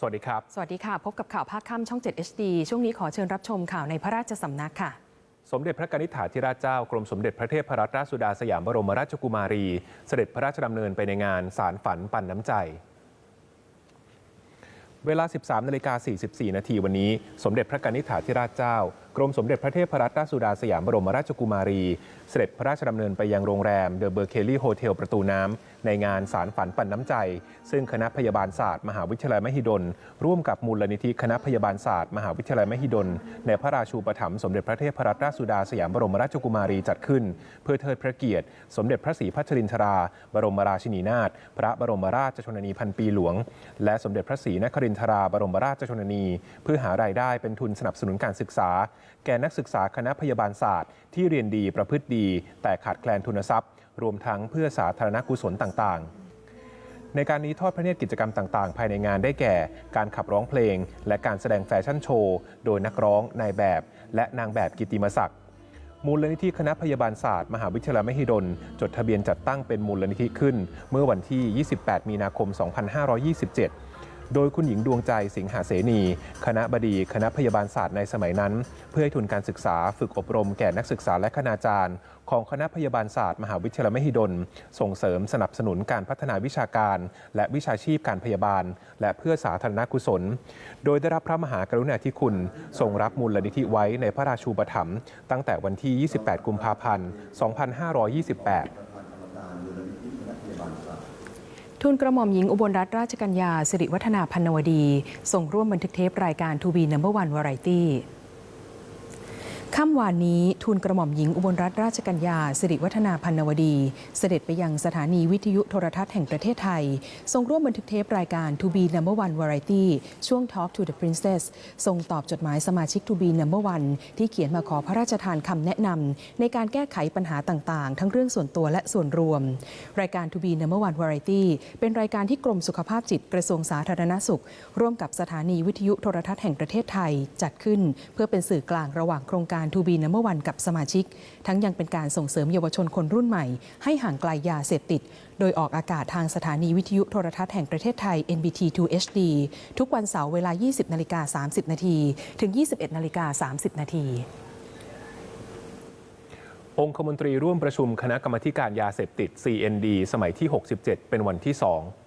สวัสดีครับ สวัสดีค่ะ พบกับข่าวภาคค่ำช่อง 7 HD ช่วงนี้ขอเชิญรับชมข่าวในพระราชสำนักค่ะ สมเด็จพระกนิษฐาธิราชเจ้ากรมสมเด็จพระเทพรัตนราชสุดาสยามบรมราชกุมารี เสด็จพระราชดำเนินไปในงานสารฝันปันน้ำใจเวลา 13นาฬิกา44 นาทีวันนี้ สมเด็จพระกนิษฐาธิราชเจ้า กรมสมเด็จพระเทพรัตนราชสุดาสยามบรมราชกุมารี เสด็จพระราชดำเนินไปยังโรงแรมเดอะเบอร์เคลลี่โฮเทลประตูน้ำ ในงานสารฝันปันน้ำใจ ซึ่งคณะพยาบาลศาสตร์มหาวิทยาลัยมหิดล ร่วมกับมูลนิธิคณะพยาบาลศาสตร์มหาวิทยาลัยมหิดล ในพระราชูปถัมภ์สมเด็จพระเทพรัตนราชสุดาสยามบรมราชกุมารีจัดขึ้น เพื่อเทิดพระเกียรติ สมเด็จพระศรีพัชรินทรา บรมราชินีนาถพระบรมราชชนนีพันปีหลวง และสมเด็จพระศรีนครินทราบรมราชชนนี เพื่อหารายได้เป็นทุนสนับสนุนการศึกษาแก่นักศึกษาคณะพยาบาลศาสตร์ ที่เรียนดีประพฤติดี แต่ขาดแคลนทุนทรัพย์ รวมทั้งเพื่อสาธารณกุศลต่างๆในการนี้ทอดพระเนตรกิจกรรมต่างๆ ภายในงานได้แก่ การขับร้องเพลง และการแสดงแฟชั่นโชว์ โดยนักร้อง นายแบบ และนางแบบกิติมศักดิ์ มูลนิธิคณะพยาบาลศาสตร์ มหาวิทยาลัยมหิดล จดทะเบียนจัดตั้งเป็นมูลนิธิขึ้น เมื่อวันที่ 28 มีนาคม 2527 โดยคุณหญิงดวงใจสิงหาเสนี คณะบดีคณะพยาบาลศาสตร์ในสมัยนั้น เพื่อให้ทุนการศึกษาฝึกอบรมแก่นักศึกษาและคณาจารย์ ของคณะพยาบาลศาสตร์ มหาวิทยาลัยมหิดล ส่งเสริมสนับสนุนการพัฒนาวิชาการ และวิชาชีพการพยาบาล และเพื่อสาธารณกุศล โดยได้รับพระมหากรุณาธิคุณ ทรงรับมูลนิธิไว้ในพระราชูปถัมภ์ตั้งแต่วันที่ 28 กุมภาพันธ์ 2528 ทุนกระหม่อมหญิงอุบลรัตนราชกัญญาสิริวัฒนาพันวดี ส่งร่วมบันทึกเทปรายการทูบีนัมเบอร์วันวาไรตี้ ค่ำวานนี้ทุนกระหม่อมหญิงอุบลรัตนราชกัญญาสิริวัฒนาพันวดี เสด็จไปยังสถานีวิทยุโทรทัศน์แห่งประเทศไทยส่งร่วมบันทึกเทปรายการ To Be Number One Variety ช่วง Talk to the Princess ส่งตอบจดหมายสมาชิก To Be Number One ที่เขียนมาขอพระราชทานคำแนะนำในการแก้ไขปัญหาต่างๆ ทั้งเรื่องส่วนตัวและส่วนรวม รายการ To Be Number One Variety เป็นรายการที่กรมสุขภาพจิตกระทรวงสาธารณสุข ร่วมกับสถานีวิทยุโทรทัศน์แห่งประเทศไทย จัดขึ้นเพื่อเป็นสื่อกลางระหว่างโครงการ To Be Number One กับสมาชิก ทั้งยังเป็นการส่งเสริมเยาวชนคนรุ่นใหม่ ให้ห่างไกลยาเสพติด โดยออกอากาศทางสถานีวิทยุโทรทัศน์แห่งประเทศไทย NBT 2 HD ทุกวันเสาร์เวลา 20นาฬิกา30นาทีถึง 21นาฬิกา30นาทีองคมนตรีร่วมประชุมคณะกรรมการยาเสพติด CND สมัยที่ 67 เป็นวันที่ 2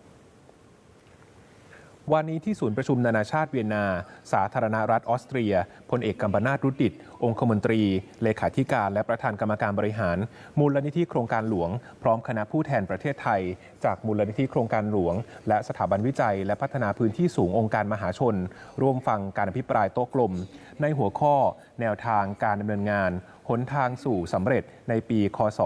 วันนี้ที่ศูนย์ประชุมนานาชาติเวียนนา สาธารณรัฐออสเตรียพลเอกกัมปนาตรุดดิต องคมนตรี เลขาธิการและประธานกรรมการบริหาร มูลนิธิโครงการหลวง พร้อมคณะผู้แทนประเทศไทย จากมูลนิธิโครงการหลวง และสถาบันวิจัย และพัฒนาพื้นที่สูงองค์การมหาชน ร่วมฟังการอภิปรายโต๊ะกลม ในหัวข้อ แนวทางการดำเนินงานหนทางสู่สำเร็จในปี คศ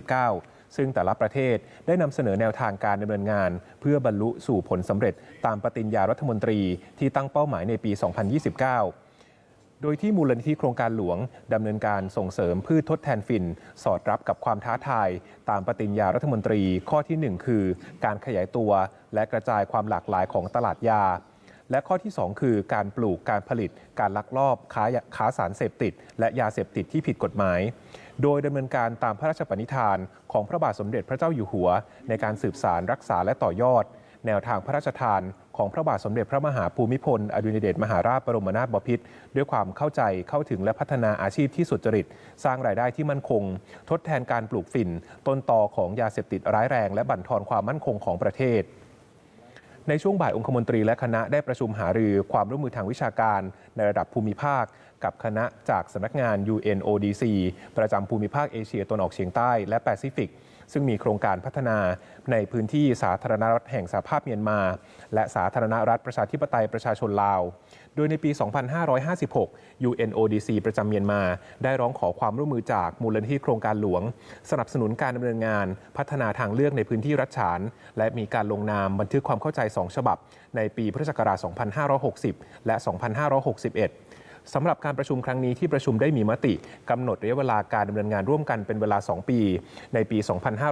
2029 ซึ่งแต่ละประเทศได้นำเสนอแนวทางการดำเนินงาน เพื่อบรรลุสู่ผลสำเร็จตามปฏิญญารัฐมนตรีที่ตั้งเป้าหมายในปี 2029โดยที่มูลนิธิโครงการหลวง ดำเนินการส่งเสริมพืชทดแทนฝิ่นสอดรับกับความท้าทาย ตามปฏิญญารัฐมนตรีข้อที่ 1 คือ การขยายตัว และกระจายความหลากหลายของตลาดยา และข้อที่ 2 คือ การปลูกการผลิต การลักลอบค้าค้าสารเสพติด และยาเสพติดที่ผิดกฎหมาย โดยดำเนินการตามพระราชปณิธานของพระบาทสมเด็จพระเจ้าอยู่หัว ในการสืบสารรักษาและต่อยอด แนวทางพระราชทาน ของพระบาทสมเด็จพระมหาภูมิพล อดุลยเดชมหาราชบรมนาถบพิตรด้วยความเข้าใจเข้าถึงและพัฒนาอาชีพที่สุจริต สร้างรายได้ที่มั่นคง ทดแทนการปลูกฝิ่น ต้นตอของยาเสพติดร้ายแรง และบั่นทอนความมั่นคงของประเทศ ในช่วงบ่ายองคมนตรีและคณะได้ประชุมหารือความร่วมมือทางวิชาการ ในระดับภูมิภาค กับคณะจากสำนักงาน UNODC ประจำภูมิภาคเอเชียตะวันออกเฉียงใต้และแปซิฟิก ซึ่งมีโครงการพัฒนาในพื้นที่สาธารณรัฐแห่งสหภาพเมียนมา และสาธารณรัฐประชาธิปไตยประชาชนลาว โดยในปี 2556 UNODC ประจำเมียนมา ได้ร้องขอความร่วมมือจากมูลนิธิโครงการหลวง สนับสนุนการดำเนินงาน พัฒนาทางเลือกในพื้นที่รัฐฉาน และมีการลงนามบันทึกความเข้าใจ 2 ฉบับ ในปีพุทธศักราช 2560 และ 2561 สำหรับการประชุมครั้งนี้ที่ประชุมได้มีมติกำหนดระยะเวลาการดำเนินงานร่วมกันเป็นเวลา 2 ปี ในปี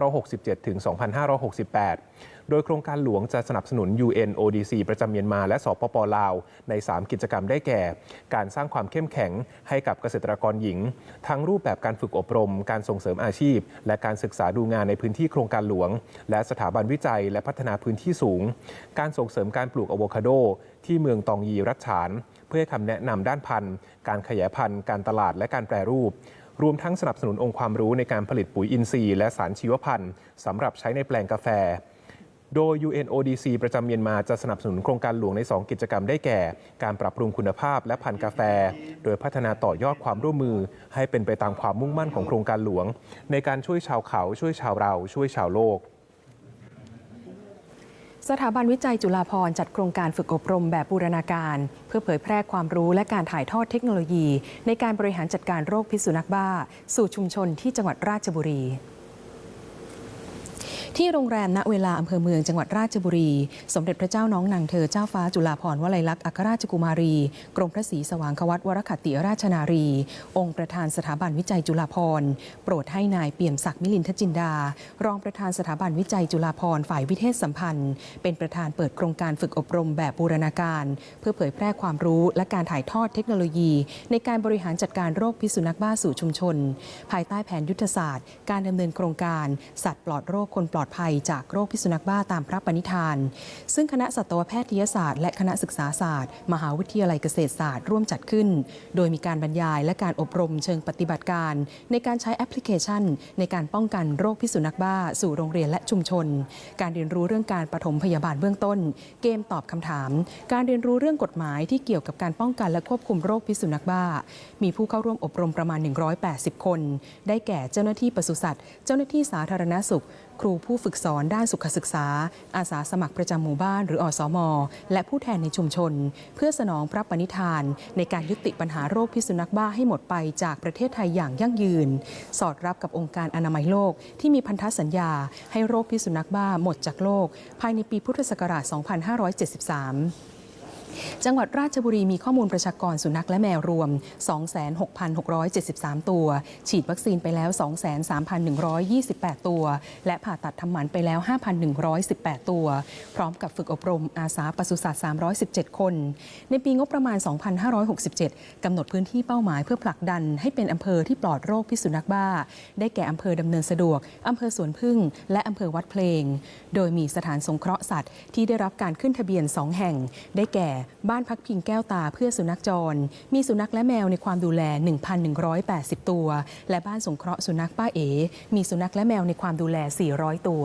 2567 ถึง 2568 โดยโครงการหลวงจะสนับสนุน UNODC ประจำเมียนมาและสปปลาว ใน 3 กิจกรรมได้แก่ การสร้างความเข้มแข็งให้กับเกษตรกรหญิง ทั้งรูปแบบการฝึกอบรม การส่งเสริมอาชีพ และการศึกษาดูงานในพื้นที่โครงการหลวง และสถาบันวิจัยและพัฒนาพื้นที่สูง การส่งเสริมการปลูกอะโวคาโด ที่เมืองตองยีรัชฉาน เพื่อให้คำแนะนำด้านพันธุ์ การขยายพันธุ์ การตลาดและการแปรรูป รวมทั้งสนับสนุนองค์ความรู้ในการผลิตปุ๋ยอินทรีย์และสารชีวพันธุ์สำหรับใช้ในแปลงกาแฟ โดย UNODC ประจำเมียนมาจะสนับสนุนโครงการหลวงใน 2 กิจกรรมได้แก่ การปรับปรุงคุณภาพและพันธุ์กาแฟ โดยพัฒนาต่อยอดความร่วมมือ ให้เป็นไปตามความมุ่งมั่นของโครงการหลวง ในการช่วยชาวเขาช่วยชาวเราช่วยชาวโลก สถาบันวิจัยจุฬาภรณ์จัดโครงการฝึกอบรมแบบบูรณาการ เพื่อเผยแพร่ความรู้และการถ่ายทอดเทคโนโลยี ในการบริหารจัดการโรคพิษสุนัขบ้า สู่ชุมชนที่จังหวัดราชบุรี ที่โรงแรมณเวลาอำเภอเมืองจังหวัดราชบุรี สมเด็จพระเจ้าน้องนางเธอเจ้าฟ้าจุฬาภรณ์วลัยลักษณ์อัครราชกุมารี กรมพระศรีสว่างควัตวรคัตติราชนารี องค์ประธานสถาบันวิจัยจุฬาภรณ์โปรดให้นายเปี่ยมศักดิ์มิลินทจินดา รองประธานสถาบันวิจัยจุฬาภรณ์ฝ่ายวิเทศสัมพันธ์ เป็นประธานเปิดโครงการฝึกอบรมแบบบูรณาการ เพื่อเผยแพร่ความรู้และการถ่ายทอดเทคโนโลยี ในการบริหารจัดการโรคพิษสุนัขบ้าสู่ชุมชน ภายใต้แผนยุทธศาสตร์ การดำเนินโครงการสัตว์ปลอดโรคคนปลอดลอดภัยจากโรคพิษสุนัขบ้าตามพระปณิธาน ซึ่งคณะสัตวแพทยศาสตร์ และคณะศึกษาศาสตร์ มหาวิทยาลัยเกษตรศาสตร์ร่วมจัดขึ้น โดยมีการบรรยายและการอบรมเชิงปฏิบัติการ ในการใช้แอปพลิเคชัน ในการป้องกันโรคพิษสุนัขบ้า สู่โรงเรียนและชุมชน การเรียนรู้เรื่องการปฐมพยาบาลเบื้องต้น เกมตอบคำถาม การเรียนรู้เรื่องกฎหมายที่เกี่ยวกับการป้องกันและควบคุมโรคพิษสุนัขบ้า มีผู้เข้าร่วมอบรมประมาณ 180 คน ได้แก่เจ้าหน้าที่ปศุสัตว์ เจ้าหน้าที่สาธารณสุข ครูผู้ฝึกสอนด้านสุขศึกษา อาสาสมัครประจำหมู่บ้านหรืออสม และผู้แทนในชุมชน เพื่อสนองพระปณิธาน ในการยุติปัญหาโรคพิษสุนัขบ้าให้หมดไปจากประเทศไทยอย่างยั่งยืน สอดรับกับองค์การอนามัยโลกที่มีพันธสัญญา ให้โรคพิษสุนัขบ้าหมดจากโลก ภายในปีพุทธศักราช 2573 จังหวัดราชบุรีมีข้อมูลประชากรสุนัขและแมวรวม 26,673 ตัว ฉีดวัคซีนไปแล้ว 23,128 ตัว และผ่าตัดทำหมันไปแล้ว 5,118 ตัว พร้อมกับฝึกอบรมอาสาปศุสัตว์ 317 คน ในปีงบประมาณ 2567 กำหนดพื้นที่เป้าหมายเพื่อผลักดันให้เป็นอำเภอที่ปลอดโรคพิษสุนัขบ้า ได้แก่อำเภอดำเนินสะดวกอำเภอสวนพึ่ง และอำเภอวัดเพลง โดยมีสถานสงเคราะห์สัตว์ที่ได้รับการขึ้นทะเบียน 2 แห่ง ได้แก่บ้านพักพิงแก้วตาเพื่อสุนัขจร มีสุนัขและแมวในความดูแล 1,180 ตัว และบ้านสงเคราะห์สุนัขป้าเอ๋ มีสุนัขและแมวในความดูแล 400 ตัว